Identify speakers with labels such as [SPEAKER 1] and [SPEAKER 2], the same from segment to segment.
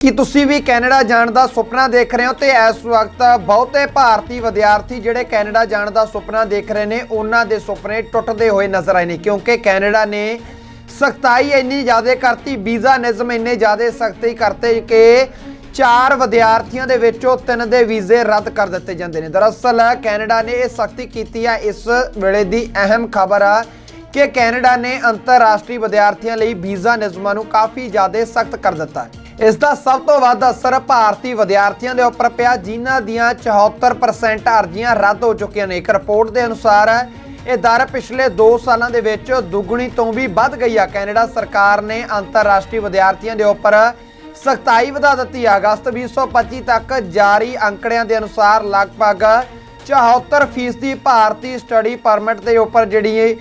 [SPEAKER 1] ਕੀ ਤੁਸੀਂ ਵੀ ਕੈਨੇਡਾ ਜਾਣ ਦਾ ਸੁਪਨਾ ਦੇਖ ਰਹੇ ਹੋ ਤੇ ਇਸ ਵਕਤ ਬਹੁਤੇ ਭਾਰਤੀ ਵਿਦਿਆਰਥੀ ਜਿਹੜੇ ਕੈਨੇਡਾ ਜਾਣ ਦਾ ਸੁਪਨਾ ਦੇਖ ਰਹੇ ਨੇ, ਉਹਨਾਂ ਦੇ ਸੁਪਨੇ ਟੁੱਟਦੇ ਹੋਏ ਨਜ਼ਰ ਆਏ ਨੇ ਕਿਉਂਕਿ ਕੈਨੇਡਾ ਨੇ ਸਖਤਾਈ ਇੰਨੀ ਜ਼ਿਆਦਾ ਕਰਤੀ, ਵੀਜ਼ਾ ਨਿਯਮ ਇੰਨੇ ਜ਼ਿਆਦਾ ਸਖਤੀ ਕਰਤੇ ਕਿ ਚਾਰ ਵਿਦਿਆਰਥੀਆਂ ਦੇ ਵਿੱਚੋਂ ਤਿੰਨ ਦੇ ਵੀਜ਼ੇ ਰੱਦ ਕਰ ਦਿੱਤੇ ਜਾਂਦੇ ਨੇ। ਦਰਅਸਲ ਕੈਨੇਡਾ ਨੇ ਇਹ ਸਖਤੀ ਕੀਤੀ ਹੈ ਇਸ ਵੇਲੇ ਦੀ ਅਹਿਮ ਖਬਰ ਆ ਕਿ ਕੈਨੇਡਾ ਨੇ ਅੰਤਰਰਾਸ਼ਟਰੀ ਵਿਦਿਆਰਥੀਆਂ ਲਈ ਵੀਜ਼ਾ ਨਿਯਮਾਂ ਨੂੰ ਕਾਫੀ ਜ਼ਿਆਦਾ ਸਖਤ ਕਰ ਦਿੱਤਾ। ਹੈ ਇਸ ਦਾ ਸਭ ਤੋਂ ਵੱਧ ਅਸਰ ਭਾਰਤੀ ਵਿਦਿਆਰਥੀਆਂ ਦੇ ਉੱਪਰ ਪਿਆ, ਜਿਨ੍ਹਾਂ ਦੀਆਂ 74% ਅਰਜ਼ੀਆਂ ਰੱਦ ਹੋ ਚੁੱਕੀਆਂ ਨੇ। ਇੱਕ ਰਿਪੋਰਟ ਦੇ ਅਨੁਸਾਰ, ਇਹ ਦਰ ਪਿਛਲੇ 2 ਸਾਲਾਂ ਦੇ ਵਿੱਚ ਦੁੱਗਣੀ ਤੋਂ ਵੀ ਵੱਧ ਗਈ ਆ। ਕੈਨੇਡਾ ਸਰਕਾਰ ਨੇ ਅੰਤਰਰਾਸ਼ਟਰੀ ਵਿਦਿਆਰਥੀਆਂ ਦੇ ਉੱਪਰ ਸਖਤਾਈ ਵਧਾ ਦਿੱਤੀ ਹੈ ਅਗਸਤ 2025 ਤੱਕ ਜਾਰੀ ਅੰਕੜਿਆਂ ਦੇ ਅਨੁਸਾਰ, ਲਗਭਗ 74% ਭਾਰਤੀ ਸਟੱਡੀ ਪਰਮਿਟ ਦੇ ਉੱਪਰ ਜਿਹੜੀ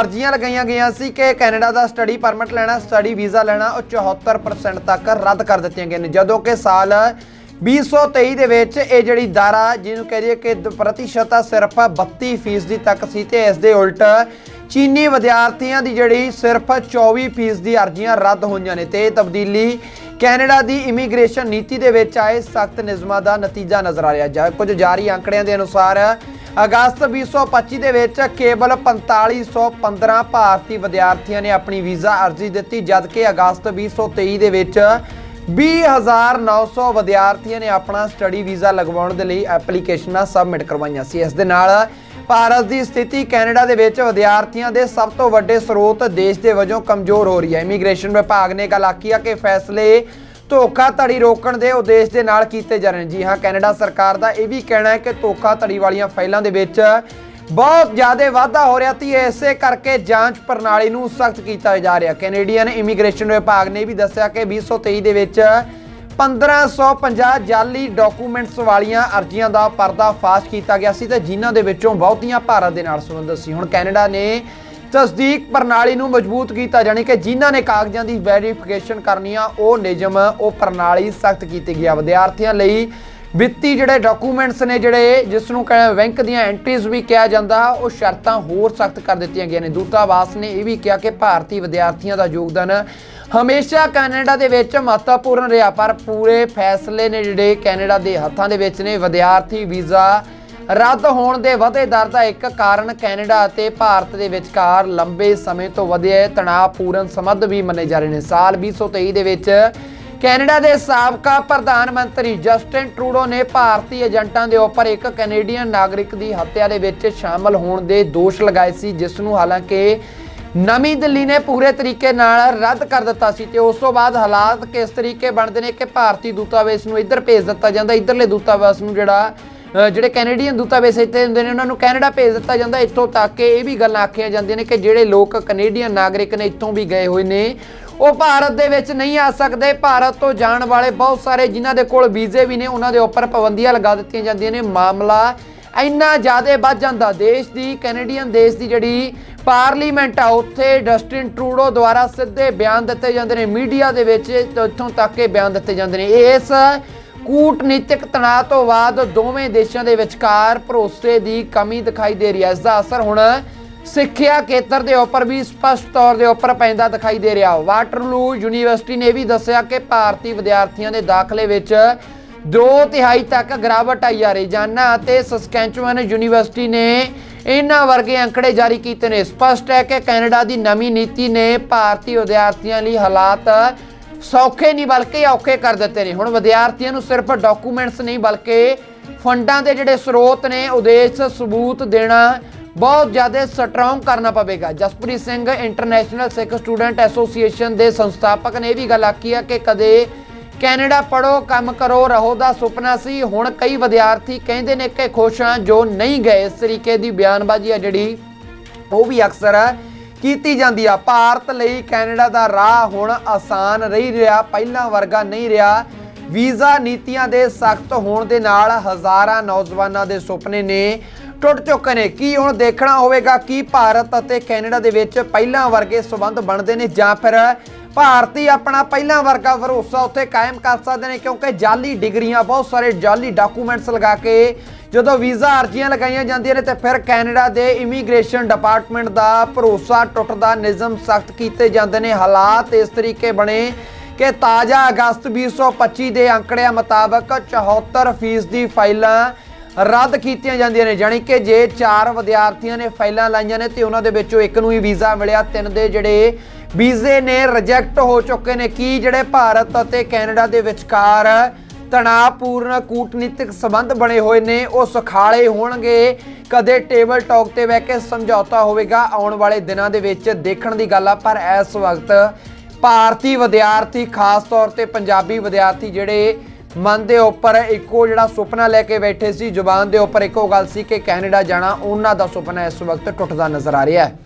[SPEAKER 1] ਅਰਜ਼ੀਆਂ ਲਗਾਈਆਂ ਗਈਆਂ ਸੀ ਕਿ ਕੈਨੇਡਾ ਦਾ ਸਟੱਡੀ ਪਰਮਿਟ ਲੈਣਾ, ਸਟੱਡੀ ਵੀਜ਼ਾ ਲੈਣਾ, ਉਹ 74% ਤੱਕ ਰੱਦ ਕਰ ਦਿੱਤੀਆਂ ਗਈਆਂ ਨੇ। ਜਦੋਂ ਕਿ ਸਾਲ 2023 ਦੇ ਵਿੱਚ ਇਹ ਜਿਹੜੀ ਦਰ ਆ ਜਿਹਨੂੰ ਕਹੀਏ ਕਿ ਦ- ਪ੍ਰਤੀਸ਼ਤ ਆ, ਸਿਰਫ 32% ਤੱਕ ਸੀ ਤੇ ਇਸ ਦੇ ਉਲਟ ਚੀਨੀ ਵਿਦਿਆਰਥੀਆਂ ਦੀ ਜਿਹੜੀ ਸਿਰਫ 24% ਦੀ ਅਰਜ਼ੀਆਂ ਰੱਦ ਹੋਈਆਂ ਨੇ। ਤੇ ਇਹ ਤਬਦੀਲੀ ਕੈਨੇਡਾ ਦੀ ਇਮੀਗ੍ਰੇਸ਼ਨ ਨੀਤੀ ਦੇ ਵਿੱਚ ਆਏ ਸਖਤ ਨਿਯਮਾਂ ਦਾ ਨਤੀਜਾ ਨਜ਼ਰ ਆ ਰਿਹਾ ਜਾ ਕੁਝ ਜਾਰੀ ਅੰਕੜਿਆਂ ਦੇ ਅਨੁਸਾਰ ਅਗਸਤ 2025 ਦੇ ਵਿੱਚ ਕੇਵਲ 4515 ਭਾਰਤੀ ਵਿਦਿਆਰਥੀਆਂ ਨੇ ਆਪਣੀ ਵੀਜ਼ਾ ਅਰਜ਼ੀ ਦਿੱਤੀ, ਜਦਕਿ ਅਗਸਤ 2023 ਦੇ ਵਿੱਚ 20900 ਵਿਦਿਆਰਥੀਆਂ ਨੇ ਆਪਣਾ ਸਟੱਡੀ ਵੀਜ਼ਾ ਲਗਵਾਉਣ ਦੇ ਲਈ ਐਪਲੀਕੇਸ਼ਨਾਂ ਸਬਮਿਟ ਕਰਵਾਈਆਂ ਸੀ। ਇਸ ਦੇ ਨਾਲ ਭਾਰਤ ਦੀ ਸਥਿਤੀ ਕੈਨੇਡਾ ਦੇ ਵਿੱਚ ਵਿਦਿਆਰਥੀਆਂ ਦੇ ਸਭ ਤੋਂ ਵੱਡੇ ਸਰੋਤ ਦੇਸ਼ ਦੇ ਵਜੋਂ ਕਮਜ਼ੋਰ ਹੋ ਰਹੀ ਹੈ। ਇਮੀਗ੍ਰੇਸ਼ਨ ਵਿਭਾਗ ਨੇ ਗੱਲ ਆਖੀ ਆ ਕਿ ਫੈਸਲੇ ਧੋਖਾਧੜੀ ਰੋਕਣ ਦੇ ਉਦੇਸ਼ ਦੇ ਨਾਲ ਕੀਤੇ ਜਾ ਰਹੇ ਨੇ। ਜੀ ਹਾਂ, ਕੈਨੇਡਾ ਸਰਕਾਰ ਦਾ ਇਹ ਵੀ ਕਹਿਣਾ ਹੈ ਕਿ ਧੋਖਾਧੜੀ ਵਾਲੀਆਂ ਫਾਈਲਾਂ ਦੇ ਵਿੱਚ ਬਹੁਤ ਜ਼ਿਆਦਾ ਵਾਧਾ ਹੋ ਰਿਹਾ ਸੀ। ਇਸੇ ਕਰਕੇ ਜਾਂਚ ਪ੍ਰਣਾਲੀ ਨੂੰ ਸਖਤ ਕੀਤਾ ਜਾ ਰਿਹਾ। ਕੈਨੇਡੀਅਨ ਇਮੀਗ੍ਰੇਸ਼ਨ ਵਿਭਾਗ ਨੇ ਵੀ ਦੱਸਿਆ ਕਿ 2023 ਦੇ ਵਿੱਚ 1550 ਜਾਲੀ ਡਾਕੂਮੈਂਟਸ ਵਾਲੀਆਂ ਅਰਜ਼ੀਆਂ ਦਾ ਪਰਦਾਫਾਸ਼ ਕੀਤਾ ਗਿਆ ਸੀ ਤੇ ਜਿਨ੍ਹਾਂ ਦੇ ਵਿੱਚੋਂ ਬਹੁਤੀਆਂ ਭਾਰਤ ਦੇ ਨਾਲ ਸੰਬੰਧਿਤ ਸੀ। ਹੁਣ ਕੈਨੇਡਾ ਨੇ ਤਸਦੀਕ ਪ੍ਰਣਾਲੀ ਨੂੰ ਮਜ਼ਬੂਤ ਕੀਤਾ ਜਾਣੀ ਕਿ ਜਿਨ੍ਹਾਂ ਨੇ ਕਾਗਜ਼ਾਂ ਦੀ ਵੈਰੀਫਿਕੇਸ਼ਨ ਕਰਨੀ ਆ, ਉਹ ਨਿਯਮ, ਉਹ ਪ੍ਰਣਾਲੀ ਸਖਤ ਕੀਤੀ ਗਿਆ ਵਿਦਿਆਰਥੀਆਂ ਲਈ ਵਿੱਤੀ ਜਿਹੜੇ ਡਾਕੂਮੈਂਟਸ ਨੇ ਜਿਹੜੇ ਜਿਸ ਨੂੰ ਕਹਿੰਦੇ ਬੈਂਕ ਦੀਆਂ ਐਂਟਰੀਜ਼ ਵੀ ਕਿਹਾ ਜਾਂਦਾ, ਉਹ ਸ਼ਰਤਾਂ ਹੋਰ ਸਖਤ ਕਰ ਦਿੱਤੀਆਂ ਗਈਆਂ ਨੇ। ਦੂਤਾਵਾਸ ਨੇ ਇਹ ਵੀ ਕਿਹਾ ਕਿ ਭਾਰਤੀ ਵਿਦਿਆਰਥੀਆਂ ਦਾ ਯੋਗਦਾਨ ਹਮੇਸ਼ਾ ਕੈਨੇਡਾ ਦੇ ਵਿੱਚ ਮਹੱਤਵਪੂਰਨ ਰਿਹਾ, ਪਰ ਪੂਰੇ ਫੈਸਲੇ ਨੇ ਜਿਹੜੇ ਕੈਨੇਡਾ ਦੇ ਹੱਥਾਂ ਦੇ ਵਿੱਚ ਨੇ। ਵਿਦਿਆਰਥੀ ਵੀਜ਼ਾ ਰੱਦ ਹੋਣ ਦੇ ਵਧੇ ਦਰ ਦਾ ਇੱਕ ਕਾਰਨ ਕੈਨੇਡਾ ਅਤੇ ਭਾਰਤ ਦੇ ਵਿਚਕਾਰ ਲੰਬੇ ਸਮੇਂ ਤੋਂ ਵਧੇ ਤਣਾਅਪੂਰਨ ਸੰਬੰਧ ਵੀ ਮੰਨੇ ਜਾ ਰਹੇ ਨੇ। ਸਾਲ 2023 ਦੇ ਵਿੱਚ ਕੈਨੇਡਾ ਦੇ ਸਾਬਕਾ ਪ੍ਰਧਾਨ ਮੰਤਰੀ ਜਸਟਿਨ ਟਰੂਡੋ ਨੇ ਭਾਰਤੀ ਏਜੰਟਾਂ ਦੇ ਉੱਪਰ ਇੱਕ ਕੈਨੇਡੀਅਨ ਨਾਗਰਿਕ ਦੀ ਹੱਤਿਆ ਦੇ ਵਿੱਚ ਸ਼ਾਮਲ ਹੋਣ ਦੇ ਦੋਸ਼ ਲਗਾਏ ਸੀ, ਜਿਸ ਨੂੰ ਹਾਲਾਂਕਿ ਨਵੀਂ ਦਿੱਲੀ ਨੇ ਪੂਰੇ ਤਰੀਕੇ ਨਾਲ ਰੱਦ ਕਰ ਦਿੱਤਾ ਸੀ ਤੇ ਉਸ ਤੋਂ ਬਾਅਦ ਹਾਲਾਤ ਕਿਸ ਤਰੀਕੇ ਬਣਦੇ ਨੇ ਕਿ ਭਾਰਤੀ ਦੂਤਾਵਾਸ ਨੂੰ ਇੱਧਰ ਭੇਜ ਦਿੱਤਾ ਜਾਂਦਾ, ਇੱਧਰਲੇ ਦੂਤਾਵਾਸ ਨੂੰ ਜਿਹੜਾ ਜਿਹੜੇ ਕੈਨੇਡੀਅਨ ਦੂਤਾਵਾਸ ਇੱਥੇ ਹੁੰਦੇ ਨੇ, ਉਹਨਾਂ ਨੂੰ ਕੈਨੇਡਾ ਭੇਜ ਦਿੱਤਾ ਜਾਂਦਾ। ਇੱਥੋਂ ਤੱਕ ਕਿ ਇਹ ਵੀ ਗੱਲਾਂ ਆਖੀਆਂ ਜਾਂਦੀਆਂ ਨੇ ਕਿ ਜਿਹੜੇ ਲੋਕ ਕੈਨੇਡੀਅਨ ਨਾਗਰਿਕ ਨੇ, ਇੱਥੋਂ ਵੀ ਗਏ ਹੋਏ ਨੇ। ਉਹ ਭਾਰਤ ਦੇ ਵਿੱਚ ਨਹੀਂ ਆ ਸਕਦੇ। ਭਾਰਤ ਤੋਂ ਜਾਣ ਵਾਲੇ ਬਹੁਤ ਸਾਰੇ ਜਿਨ੍ਹਾਂ ਦੇ ਕੋਲ ਵੀਜ਼ੇ ਵੀ ਨੇ, ਉਹਨਾਂ ਦੇ ਉੱਪਰ ਪਾਬੰਦੀਆਂ ਲਗਾ ਦਿੱਤੀਆਂ ਜਾਂਦੀਆਂ ਨੇ। ਮਾਮਲਾ ਇੰਨਾ ਜ਼ਿਆਦਾ ਵੱਧ ਜਾਂਦਾ, ਦੇਸ਼ ਦੀ, ਕੈਨੇਡੀਅਨ ਦੇਸ਼ ਦੀ ਜਿਹੜੀ ਪਾਰਲੀਮੈਂਟ ਆ, ਉੱਥੇ ਡਸਟਿਨ ਟਰੂਡੋ ਦੁਆਰਾ ਸਿੱਧੇ ਬਿਆਨ ਦਿੱਤੇ ਜਾਂਦੇ ਨੇ। ਮੀਡੀਆ ਦੇ ਵਿੱਚ ਇੱਥੋਂ ਤੱਕ ਇਹ ਬਿਆਨ ਦਿੱਤੇ ਜਾਂਦੇ ਨੇ। ਇਸ ਕੂਟਨੀਤਿਕ ਤਣਾਅ ਤੋਂ ਬਾਅਦ ਦੋਵੇਂ ਦੇਸ਼ਾਂ ਦੇ ਵਿਚਕਾਰ ਭਰੋਸੇ ਦੀ ਕਮੀ ਦਿਖਾਈ ਦੇ ਰਹੀ ਹੈ। ਇਸ ਦਾ ਅਸਰ ਹੁਣ ਸਿੱਖਿਆ ਖੇਤਰ ਦੇ ਉੱਪਰ ਵੀ ਸਪਸ਼ਟ ਤੌਰ ਦੇ ਉੱਪਰ ਪੈਂਦਾ ਦਿਖਾਈ ਦੇ ਰਿਹਾ। ਵਾਟਰਲੂ ਯੂਨੀਵਰਸਿਟੀ ਨੇ ਇਹ ਵੀ ਦੱਸਿਆ ਕਿ ਭਾਰਤੀ ਵਿਦਿਆਰਥੀਆਂ ਦੇ ਦਾਖਲੇ ਵਿੱਚ ਦੋ ਤਿਹਾਈ ਤੱਕ ਗਿਰਾਵਟ ਆਈ ਆ ਰਹੀ। ਜਾਨਾ ਅਤੇ ਸਸਕੈਂਚੁਅਨ ਯੂਨੀਵਰਸਿਟੀ ਨੇ ਇਹਨਾਂ ਵਰਗੇ ਅੰਕੜੇ ਜਾਰੀ ਕੀਤੇ ਨੇ। ਸਪਸ਼ਟ ਹੈ ਕਿ ਕੈਨੇਡਾ ਦੀ ਨਵੀਂ ਨੀਤੀ ਨੇ ਭਾਰਤੀ ਵਿਦਿਆਰਥੀਆਂ ਲਈ ਹਾਲਾਤ ਸੌਖੇ ਨਹੀਂ, ਬਲਕਿ ਔਖੇ ਕਰ ਦਿੱਤੇ ਨੇ। ਹੁਣ ਵਿਦਿਆਰਥੀਆਂ ਨੂੰ ਸਿਰਫ ਡਾਕੂਮੈਂਟਸ ਨਹੀਂ, ਬਲਕਿ ਫੰਡਾਂ ਦੇ ਜਿਹੜੇ ਸਰੋਤ ਨੇ, ਉਦੇਸ਼ ਸਬੂਤ ਦੇਣਾ ਬਹੁਤ ਜ਼ਿਆਦਾ ਸਟਰੋਂਗ ਕਰਨਾ ਪਵੇਗਾ। Jaspreet Singh international Sikh student association ਦੇ ਸੰਸਥਾਪਕ ਨੇ ਇਹ ਵੀ ਗੱਲ ਆਖੀ ਹੈ ਕਿ ਕਦੇ ਕੈਨੇਡਾ ਪੜੋ ਕੰਮ ਕਰੋ, ਰਹੋ ਦਾ ਸੁਪਨਾ ਸੀ। ਹੁਣ ਕਈ ਵਿਦਿਆਰਥੀ ਕਹਿੰਦੇ ਨੇ ਕਿ ਖੁਸ਼ ਹਾਂ ਜੋ ਨਹੀਂ ਗਏ। ਇਸ ਤਰੀਕੇ ਦੀ ਬਿਆਨਬਾਜ਼ੀ ਆ ਜਿਹੜੀ ਉਹ ਵੀ ਅਕਸਰ ਕੀਤੀ ਜਾਂਦੀ ਆ। ਭਾਰਤ ਲਈ ਕੈਨੇਡਾ ਦਾ ਰਾਹ ਹੁਣ ਆਸਾਨ ਰਹੀ ਰਿਹਾ, ਪਹਿਲਾਂ ਵਰਗਾ ਨਹੀਂ ਰਿਹਾ। ਵੀਜ਼ਾ ਨੀਤੀਆਂ ਦੇ ਸਖਤ ਹੋਣ ਦੇ ਨਾਲ ਹਜ਼ਾਰਾਂ ਨੌਜਵਾਨਾਂ ਦੇ ਸੁਪਨੇ ਨੇ ਟੁੱਟ ਚੁੱਕੇ ਨੇ। ਕੀ ਹੁਣ ਦੇਖਣਾ ਹੋਵੇਗਾ ਕਿ ਭਾਰਤ ਅਤੇ ਕੈਨੇਡਾ ਦੇ ਵਿੱਚ ਪਹਿਲਾਂ ਵਰਗੇ ਸਬੰਧ ਬਣਦੇ ਨੇ ਜਾਂ ਫਿਰ ਭਾਰਤੀ ਆਪਣਾ ਪਹਿਲਾਂ ਵਰਗਾ ਭਰੋਸਾ ਉੱਥੇ ਕਾਇਮ ਕਰ ਸਕਦੇ ਨੇ ਕਿਉਂਕਿ ਜਾਲੀ ਡਿਗਰੀਆਂ, ਬਹੁਤ ਸਾਰੇ ਜਾਲੀ ਡਾਕੂਮੈਂਟਸ ਲਗਾ ਕੇ ਜਦੋਂ ਵੀਜ਼ਾ ਅਰਜ਼ੀਆਂ ਲਗਾਈਆਂ ਜਾਂਦੀਆਂ ਨੇ ਤੇ ਫਿਰ ਕੈਨੇਡਾ ਦੇ ਇਮੀਗ੍ਰੇਸ਼ਨ ਡਿਪਾਰਟਮੈਂਟ ਦਾ ਭਰੋਸਾ ਟੁੱਟਦਾ ਨਿਯਮ ਸਖਤ ਕੀਤੇ ਜਾਂਦੇ ਨੇ। ਹਾਲਾਤ ਇਸ ਤਰੀਕੇ ਬਣੇ ਕਿ ਤਾਜ਼ਾ ਅਗਸਤ 2025 ਦੇ ਅੰਕੜਿਆਂ ਮੁਤਾਬਕ 74% ਦੀ ਫਾਈਲਾਂ ਰੱਦ ਕੀਤੀਆਂ ਜਾਂਦੀਆਂ ਨੇ ਯਾਨੀ ਕਿ ਜੇ ਚਾਰ ਵਿਦਿਆਰਥੀਆਂ ਨੇ ਫਾਈਲਾਂ ਲਾਈਆਂ ਨੇ ਤੇ ਉਹਨਾਂ ਦੇ ਵਿੱਚੋਂ ਇੱਕ ਨੂੰ ਹੀ ਵੀਜ਼ਾ ਮਿਲਿਆ, ਤਿੰਨ ਦੇ ਜਿਹੜੇ ਵੀਜ਼ੇ ਨੇ ਰਿਜੈਕਟ ਹੋ ਚੁੱਕੇ ਨੇ। ਕੀ ਜਿਹੜੇ ਭਾਰਤ ਅਤੇ ਕੈਨੇਡਾ ਦੇ ਵਿਚਕਾਰ ਤਣਾਅਪੂਰਨ ਕੂਟਨੀਤਿਕ ਸਬੰਧ ਬਣੇ ਹੋਏ ਨੇ, ਉਹ ਸੁਖਾਲੇ ਹੋਣਗੇ? ਕਦੇ ਟੇਬਲ ਟਾਕ ਤੇ ਬਹਿ ਕੇ ਸਮਝੌਤਾ ਹੋਵੇਗਾ? ਆਉਣ ਵਾਲੇ ਦਿਨਾਂ ਦੇ ਵਿੱਚ ਦੇਖਣ ਦੀ ਗੱਲ ਆ, ਪਰ ਇਸ ਵਕਤ ਭਾਰਤੀ ਵਿਦਿਆਰਥੀ, ਖਾਸ ਤੌਰ ਤੇ ਪੰਜਾਬੀ ਵਿਦਿਆਰਥੀ ਜਿਹੜੇ ਮਨ ਦੇ ਉੱਪਰ ਇੱਕੋ ਜਿਹੜਾ ਸੁਪਨਾ ਲੈ ਕੇ ਬੈਠੇ ਸੀ, ਜ਼ੁਬਾਨ ਦੇ ਉੱਪਰ ਇੱਕੋ ਗੱਲ ਸੀ ਕਿ ਕੈਨੇਡਾ ਜਾਣਾ, ਉਹਨਾਂ ਦਾ ਸੁਪਨਾ ਇਸ ਵਕਤ ਟੁੱਟਦਾ ਨਜ਼ਰ ਆ ਰਿਹਾ ਹੈ।